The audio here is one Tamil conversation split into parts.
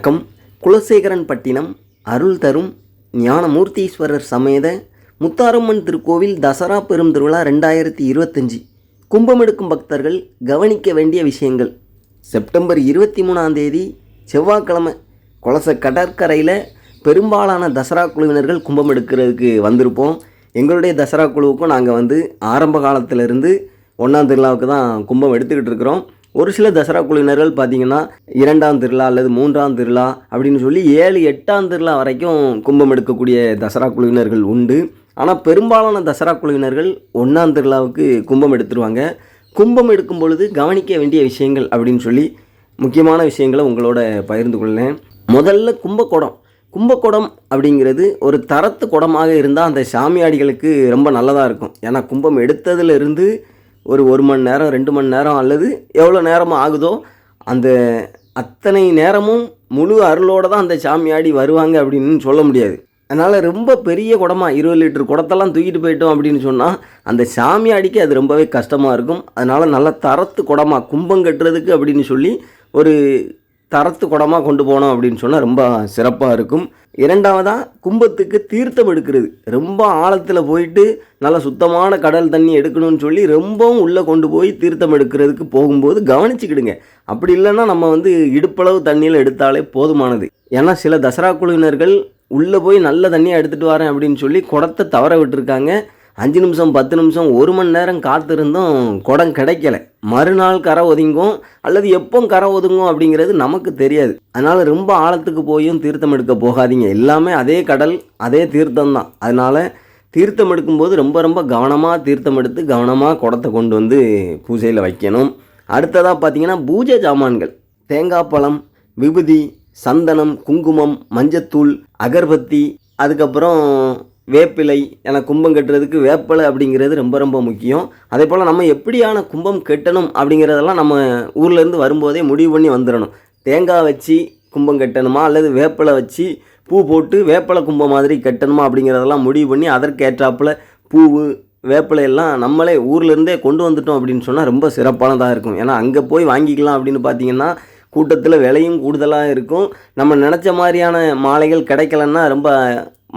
வணக்கம். குலசேகரன் பட்டினம் அருள் தரும் ஞானமூர்த்தீஸ்வரர் சமேத முத்தாரம்மன் திருக்கோவில் தசரா பெரும் திருவிழா ரெண்டாயிரத்தி இருபத்தஞ்சி. கும்பமெடுக்கும் பக்தர்கள் கவனிக்க வேண்டிய விஷயங்கள். செப்டம்பர் இருபத்தி மூணாம் தேதி செவ்வாய்க்கிழமை குலச கடற்கரையில் பெரும்பாலான தசரா குழுவினர்கள் கும்பம் எடுக்கிறதுக்கு வந்திருப்போம். எங்களுடைய தசரா குழுவுக்கும் நாங்கள் வந்து ஆரம்ப காலத்திலிருந்து ஒன்றாம் திருவிழாவுக்கு தான் கும்பம் எடுத்துக்கிட்டு இருக்கிறோம். ஒரு சில தசரா குழுவினர்கள் பார்த்திங்கன்னா இரண்டாம் திருவிழா அல்லது மூன்றாம் திருவிழா அப்படின்னு சொல்லி ஏழு எட்டாம் திருவிழா வரைக்கும் கும்பம் எடுக்கக்கூடிய தசரா குழுவினர்கள் உண்டு. ஆனால் பெரும்பாலான தசரா குழுவினர்கள் ஒன்றாம் திருவிழாவுக்கு கும்பம் எடுத்துருவாங்க. கும்பம் எடுக்கும் பொழுது கவனிக்க வேண்டிய விஷயங்கள் அப்படின்னு சொல்லி முக்கியமான விஷயங்களை உங்களோட பகிர்ந்து கொள்ளேன் முதல்ல கும்பகோடம் கும்பகோடம் அப்படிங்கிறது ஒரு தரத்து குடமாக இருந்தால் அந்த சாமியாடிகளுக்கு ரொம்ப நல்லதாக இருக்கும். ஏன்னா கும்பம் எடுத்ததுலேருந்து ஒரு ஒரு மணி நேரம் ரெண்டு மணி நேரம் அல்லது எவ்வளோ நேரம் ஆகுதோ அந்த அத்தனை நேரமும் முழு அருளோடு தான் அந்த சாமியாடி வருவாங்க அப்படின்னு சொல்ல முடியாது. அதனால் ரொம்ப பெரிய குடமா இருபது லிட்டர் குடத்தெல்லாம் தூக்கிட்டு போயிட்டோம் அப்படின்னு சொன்னால் அந்த சாமியாடிக்கு அது ரொம்பவே கஷ்டமாக இருக்கும். அதனால் நல்ல தரத்து குடமாக கும்பம் கட்டுறதுக்கு அப்படின்னு சொல்லி ஒரு தரத்து குடமாக கொண்டு போனோம் அப்படின்னு சொன்னால் ரொம்ப சிறப்பாக இருக்கும். இரண்டாவதாக கும்பத்துக்கு தீர்த்தம் எடுக்கிறது. ரொம்ப ஆழத்தில் போயிட்டு நல்ல சுத்தமான கடல் தண்ணி எடுக்கணும்னு சொல்லி ரொம்பவும் உள்ளே கொண்டு போய் தீர்த்தம் எடுக்கிறதுக்கு போகும்போது கவனிச்சுக்கிடுங்க. அப்படி இல்லைன்னா நம்ம வந்து இடுப்பளவு தண்ணியில் எடுத்தாலே போதுமானது. ஏன்னா சில தசரா குழுவினர்கள் உள்ளே போய் நல்ல தண்ணியை எடுத்துகிட்டு வரேன் அப்படின்னு சொல்லி குடத்தை தவற விட்டுருக்காங்க. அஞ்சு நிமிஷம் பத்து நிமிஷம் ஒரு மணி நேரம் காத்திருந்தும் குடம் கிடைக்கல. மறுநாள் கரை ஒதுங்கும் அல்லது எப்போ கரை ஒதுங்கும் அப்படிங்கிறது நமக்கு தெரியாது. அதனால் ரொம்ப ஆழத்துக்கு போயும் தீர்த்தம் எடுக்க போகாதீங்க. எல்லாமே அதே கடல் அதே தீர்த்தம் தான். அதனால் தீர்த்தம் எடுக்கும்போது ரொம்ப ரொம்ப கவனமாக தீர்த்தம் எடுத்து கவனமாக குடத்தை கொண்டு வந்து பூஜையில் வைக்கணும். அடுத்ததாக பார்த்தீங்கன்னா பூஜை ஜாமான்கள் தேங்காய் பழம் விபூதி சந்தனம் குங்குமம் மஞ்சத்தூள் அகர்பத்தி அதுக்கப்புறம் வேப்பிலை ஏன்னா கும்பம் கட்டுறதுக்கு வேப்பிலை அப்படிங்கிறது ரொம்ப ரொம்ப முக்கியம். அதே போல் நம்ம எப்படியான கும்பம் கட்டணும் அப்படிங்கிறதெல்லாம் நம்ம ஊர்லேருந்து வரும்போதே முடிவு பண்ணி வந்துடணும் தேங்காய் வச்சு கும்பம் கட்டணுமா அல்லது வேப்பிலை வச்சு பூ போட்டு வேப்பிலை கும்பம் மாதிரி கட்டணுமா அப்படிங்கிறதெல்லாம் முடிவு பண்ணி அதற்கேற்றாப்புல பூவு வேப்பிலையெல்லாம் நம்மளே ஊர்லேருந்தே கொண்டு வந்துட்டோம் அப்படின்னு சொன்னால் ரொம்ப சிறப்பானதாக இருக்கும். ஏன்னா அங்கே போய் வாங்கிக்கலாம் அப்படின்னு பார்த்தீங்கன்னா கூட்டத்தில் விலையும் கூடுதலாக இருக்கும். நம்ம நினச்ச மாதிரியான மாலைகள் கிடைக்கலன்னா ரொம்ப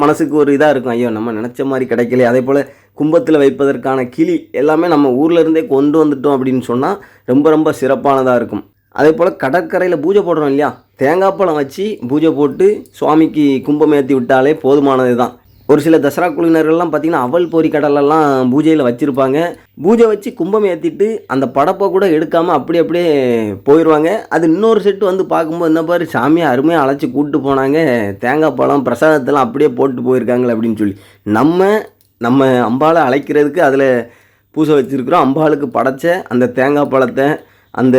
மனசுக்கு ஒரு இதாக இருக்கும். ஐயோ நம்ம நினச்ச மாதிரி கிடைக்கல அதே போல் கும்பத்தில் வைப்பதற்கான கிளி எல்லாமே நம்ம ஊர்லேருந்தே கொண்டு வந்துட்டோம் அப்படின்னு சொன்னால் ரொம்ப ரொம்ப சிறப்பானதாக இருக்கும். அதே போல் கடற்கரையில் பூஜை போடுறோம் இல்லையா? தேங்காய் பழம் வச்சு பூஜை போட்டு சுவாமிக்கு கும்பம் ஏற்றி விட்டாலே போதுமானது தான் ஒரு சில தசரா குழுவினர்கள்லாம் பார்த்திங்கன்னா அவல் பொறி கடலெல்லாம் பூஜையில் வச்சுருப்பாங்க. பூஜை வச்சு கும்பம் ஏற்றிட்டு அந்த படப்பை கூட எடுக்காமல் அப்படி அப்படியே போயிடுவாங்க அது இன்னொரு செட்டு வந்து பார்க்கும்போது என்ன பாரு சாமியை அருமையாக அழைச்சி கூப்பிட்டு போனாங்க. தேங்காய் பழம் பிரசாதத்தெல்லாம் அப்படியே போட்டு போயிருக்காங்களே அப்படின்னு சொல்லி. நம்ம நம்ம அம்பாளை அழைக்கிறதுக்கு அதில் பூசை வச்சுருக்குறோம். அம்பாளுக்கு படைச்ச அந்த தேங்காய் பழத்தை அந்த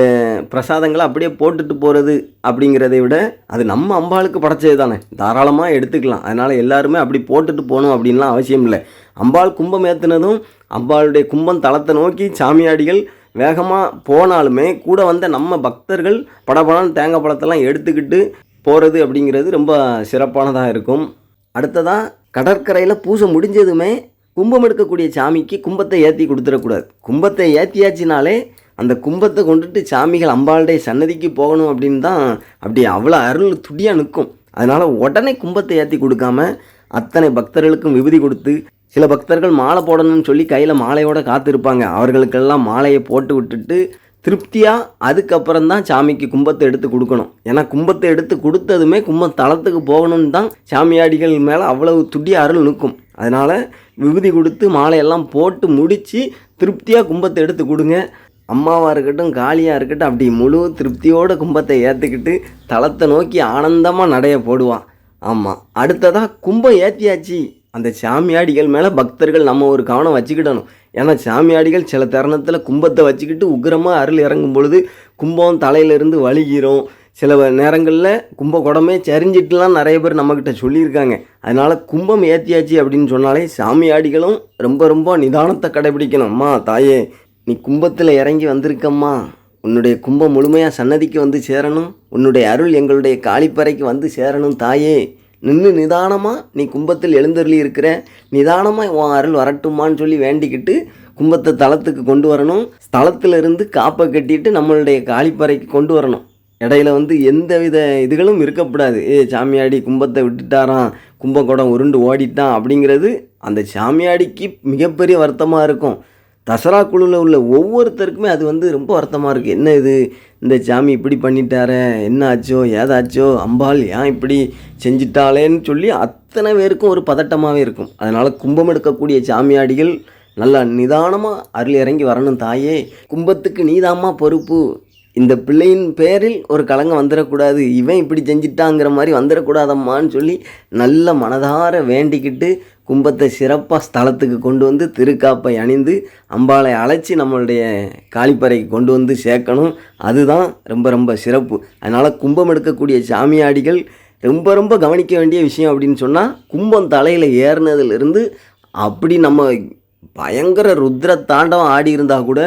பிரசாதங்களை அப்படியே போட்டுட்டு போகிறது அப்படிங்கிறதை விட அது நம்ம அம்பாளுக்கு படைச்சது தானே. தாராளமாக எடுத்துக்கலாம். அதனால் எல்லாருமே அப்படி போட்டுட்டு போகணும் அப்படின்லாம் அவசியம் இல்லை. அம்பாள் கும்பம் ஏற்றுனதும் அம்பாளுடைய கும்பம் தளத்தை நோக்கி சாமியாடிகள் வேகமாக போனாலுமே கூட வந்த நம்ம பக்தர்கள் படபடன்னு தேங்காய் பழத்தெல்லாம் எடுத்துக்கிட்டு போகிறது அப்படிங்கிறது ரொம்ப சிறப்பானதாக இருக்கும். அடுத்ததாக கடற்கரையில் பூசை முடிஞ்சதுமே கும்பம் எடுக்கக்கூடிய சாமிக்கு கும்பத்தை ஏற்றி கொடுத்துடக்கூடாது. கும்பத்தை ஏற்றியாச்சினாலே அந்த கும்பத்தை கொண்டுட்டு சாமிகள் அம்பாளுடைய சன்னதிக்கு போகணும் அப்படின்னு தான் அப்படி அவ்வளோ அருள் துடியாக நிற்கும். அதனால் உடனே கும்பத்தை ஏற்றி கொடுக்காம அத்தனை பக்தர்களுக்கும் விபூதி கொடுத்து சில பக்தர்கள் மாலை போடணும்னு சொல்லி கையில் மாலையோடு காத்திருப்பாங்க. அவர்களுக்கெல்லாம் மாலையை போட்டு விட்டுட்டு திருப்தியாக அதுக்கப்புறம் தான் சாமிக்கு கும்பத்தை எடுத்து கொடுக்கணும். ஏன்னா கும்பத்தை எடுத்து கொடுத்ததுமே கும்பம் தளத்துக்கு போகணும்னு தான் சாமியாடிகள் மேலே அவ்வளவு துடிய அருள் நிற்கும். அதனால் விபூதி கொடுத்து மாலையெல்லாம் போட்டு முடித்து திருப்தியாக கும்பத்தை எடுத்து கொடுங்க. அம்மாவாக இருக்கட்டும் காளியாக இருக்கட்டும் அப்படி முழு திருப்தியோடு கும்பத்தை ஏற்றுக்கிட்டு தளத்தை நோக்கி ஆனந்தமாக நடைய போடுவான். ஆமாம் அடுத்ததாக கும்பம் ஏற்றியாச்சு அந்த சாமியாடிகள் மேலே பக்தர்கள் நம்ம ஒரு கவனம் வச்சுக்கிடணும். ஏன்னா சாமியாடிகள் சில தருணத்தில் கும்பத்தை வச்சுக்கிட்டு உக்கிரமாக அருள் இறங்கும் பொழுது கும்பம் தலையிலேருந்து வலிகிறோம் சில நேரங்களில் கும்ப குடமே சரிஞ்சிட்டுலாம் நிறைய பேர் நம்மக்கிட்ட சொல்லியிருக்காங்க. அதனால் கும்பம் ஏற்றியாச்சு அப்படின்னு சொன்னாலே சாமியாடிகளும் ரொம்ப ரொம்ப நிதானத்தை கடைபிடிக்கணும். அம்மா தாயே நீ கும்பத்தில் இறங்கி வந்திருக்கம்மா. உன்னுடைய கும்பம் முழுமையாக சன்னதிக்கு வந்து சேரணும். உன்னுடைய அருள் எங்களுடைய காளிப்பறைக்கு வந்து சேரணும் தாயே. நின்று நிதானமாக நீ கும்பத்தில் எழுந்தருளி இருக்கிற நிதானமாக உன் அருள் வரட்டுமான்னு சொல்லி வேண்டிக்கிட்டு கும்பத்தை தளத்துக்கு கொண்டு வரணும். ஸ்தலத்திலிருந்து காப்பை கட்டிட்டு நம்மளுடைய காளிப்பறைக்கு கொண்டு வரணும். இடையில வந்து எந்த வித இதுகளும் இருக்கக்கூடாது ஏ சாமியாடி கும்பத்தை விட்டுட்டாராம். கும்பகோடம் உருண்டு ஓடிட்டான் அப்படிங்கிறது அந்த சாமியாடிக்கு மிகப்பெரிய வருத்தமாக இருக்கும். தசரா குழுவில் உள்ள ஒவ்வொருத்தருக்குமே அது வந்து ரொம்ப வருத்தமாக இருக்குது என்ன இது? இந்த சாமி இப்படி பண்ணிட்டாரே என்ன ஆச்சோ ஏதாச்சோ அம்பாள் ஏன் இப்படி செஞ்சிட்டாளேன்னு சொல்லி அத்தனை பேருக்கும் ஒரு பதட்டமாகவே இருக்கும். அதனால் கும்பம் எடுக்கக்கூடிய சாமியாடிகள் நல்லா நிதானமாக அருள் இறங்கி வரணும் தாயே. கும்பத்துக்கு நீதாம்மா பொறுப்பு. இந்த பிள்ளையின் பேரில் ஒரு கலங்கம் வந்துடக்கூடாது இவன் இப்படி செஞ்சிட்டாங்கிற மாதிரி வந்துடக்கூடாதம்மான்னு சொல்லி நல்ல மனதார வேண்டிக்கிட்டு கும்பத்தை சிறப்பாக ஸ்தலத்துக்கு கொண்டு வந்து திருக்காப்பை அணிந்து அம்பாளை அழைச்சி நம்மளுடைய காளிப்பறைக்கு கொண்டு வந்து சேர்க்கணும். அதுதான் ரொம்ப ரொம்ப சிறப்பு. அதனால் கும்பம் எடுக்கக்கூடிய சாமியாடிகள் ரொம்ப ரொம்ப கவனிக்க வேண்டிய விஷயம் அப்படின்னு சொன்னால் கும்பம் தலையில் ஏறினதுலேருந்து அப்படி நம்ம பயங்கர ருத்ர தாண்டவம் ஆடி இருந்தால் கூட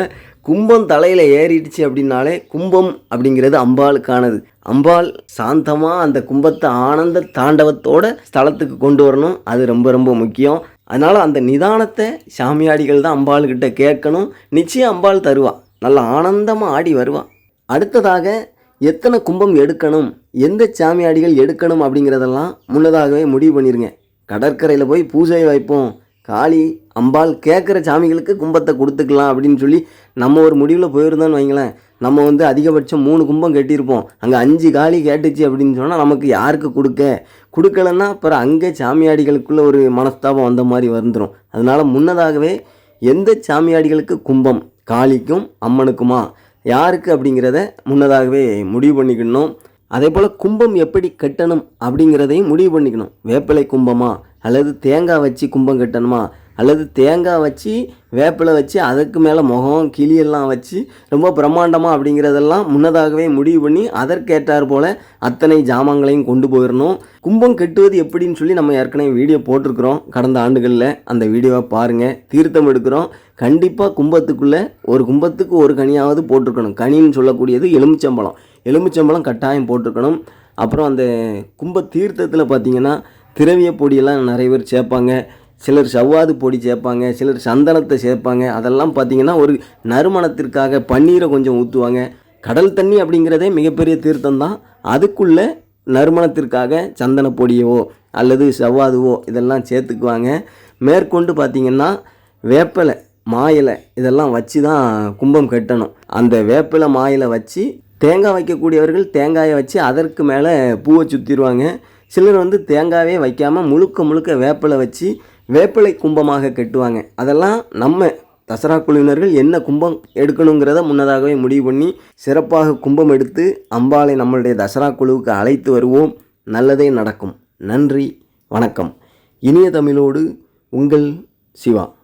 கும்பம் தலையில் ஏறிடுச்சு அப்படின்னாலே கும்பம் அப்படிங்கிறது அம்பாளுக்கானது. அம்பாள் சாந்தமாக அந்த கும்பத்தை ஆனந்த தாண்டவத்தோட ஸ்தலத்துக்கு கொண்டு வரணும். அது ரொம்ப ரொம்ப முக்கியம். அதனால் அந்த நிதானத்தை சாமியாடிகள் தான் அம்பாள்கிட்ட கேட்கணும். நிச்சயம் அம்பாள் தருவாள் நல்லா ஆனந்தமாக ஆடி வருவாள் அடுத்ததாக எத்தனை கும்பம் எடுக்கணும்? எந்த சாமியாடிகள் எடுக்கணும் அப்படிங்கிறதெல்லாம் முன்னதாகவே முடிவு பண்ணிடுங்க கடற்கரையில் போய் பூஜை வைப்போம். காளி அம்பாள் கேட்குற சாமிகளுக்கு கும்பத்தை கொடுத்துக்கலாம் அப்படின்னு சொல்லி நம்ம ஒரு முடிவில் போயிருந்தோம்னு வைங்களேன். நம்ம வந்து அதிகபட்சம் மூணு கும்பம் கட்டியிருப்போம். அங்கே அஞ்சு காளி கேட்டுச்சு அப்படின்னு சொன்னால் நமக்கு யாருக்கு கொடுக்க? கொடுக்கலன்னா அப்புறம் அங்கே சாமியாடிகளுக்குள்ளே ஒரு மனஸ்தாபம் வந்த மாதிரி வந்துடும் அதனால் முன்னதாகவே எந்த சாமியாடிகளுக்கு கும்பம்? காளிக்கும் அம்மனுக்குமா? யாருக்கு அப்படிங்கிறத முன்னதாகவே முடிவு பண்ணிக்கணும். அதே போல் கும்பம் எப்படி கட்டணும் அப்படிங்கிறதையும் முடிவு பண்ணிக்கணும். வேப்பிலை கும்பமா? அல்லது தேங்காய் வச்சு கும்பம் கட்டணுமா? அல்லது தேங்காய் வச்சு வேப்பிலை வச்சு அதுக்கு மேலே முகம் கிளியெல்லாம் வச்சு ரொம்ப பிரம்மாண்டமாக அப்படிங்கிறதெல்லாம் முன்னதாகவே முடிவு பண்ணி அதற்கேற்றார் போல் அத்தனை ஜாமான்களையும் கொண்டு போயிடணும் கும்பம் கெட்டுவது எப்படின்னு சொல்லி நம்ம ஏற்கனவே வீடியோ போட்டிருக்கிறோம். கடந்த ஆண்டுகளில் அந்த வீடியோவை பாருங்கள் தீர்த்தம் எடுக்கிறோம். கண்டிப்பாக கும்பத்துக்குள்ளே ஒரு கும்பத்துக்கு ஒரு கனியாவது போட்டிருக்கணும். கனின்னு சொல்லக்கூடியது எலுமிச்சம்பழம். எலுமிச்சம்பழம் கட்டாயம் போட்டிருக்கணும். அப்புறம் அந்த கும்ப தீர்த்தத்தில் பார்த்தீங்கன்னா திரவிய பொடியெல்லாம் நிறைய பேர் சேர்ப்பாங்க. சிலர் செவ்வாது பொடி சேர்ப்பாங்க சிலர் சந்தனத்தை சேர்ப்பாங்க. அதெல்லாம் பார்த்திங்கன்னா ஒரு நறுமணத்திற்காக பன்னீரை கொஞ்சம் ஊற்றுவாங்க கடல் தண்ணி அப்படிங்கிறதே மிகப்பெரிய தீர்த்தம் தான் அதுக்குள்ளே நறுமணத்திற்காக சந்தன பொடியவோ அல்லது செவ்வாதுவோ இதெல்லாம் சேர்த்துக்குவாங்க. மேற்கொண்டு பார்த்திங்கன்னா வேப்பிலை மாயிலை இதெல்லாம் வச்சு தான் கும்பம் கட்டணும். அந்த வேப்பிலை மாயிலை வச்சு தேங்காய் வைக்கக்கூடியவர்கள் தேங்காயை வச்சு அதற்கு மேலே பூவை சுற்றிடுவாங்க சிலர் வந்து தேங்காயே வைக்காமல் முழுக்க முழுக்க வேப்பிலை வச்சு வேப்பிலை கும்பமாக கட்டுவாங்க. அதெல்லாம் நம்ம தசரா குழுவினர்கள் என்ன கும்பம் எடுக்கணுங்கிறத முன்னதாகவே முடிவு பண்ணி சிறப்பாக கும்பம் எடுத்து அம்பாளை நம்மளுடைய தசரா குழுவுக்கு அழைத்து வருவோம். நல்லதே நடக்கும். நன்றி. வணக்கம். இனிய தமிழோடு உங்கள் சிவா.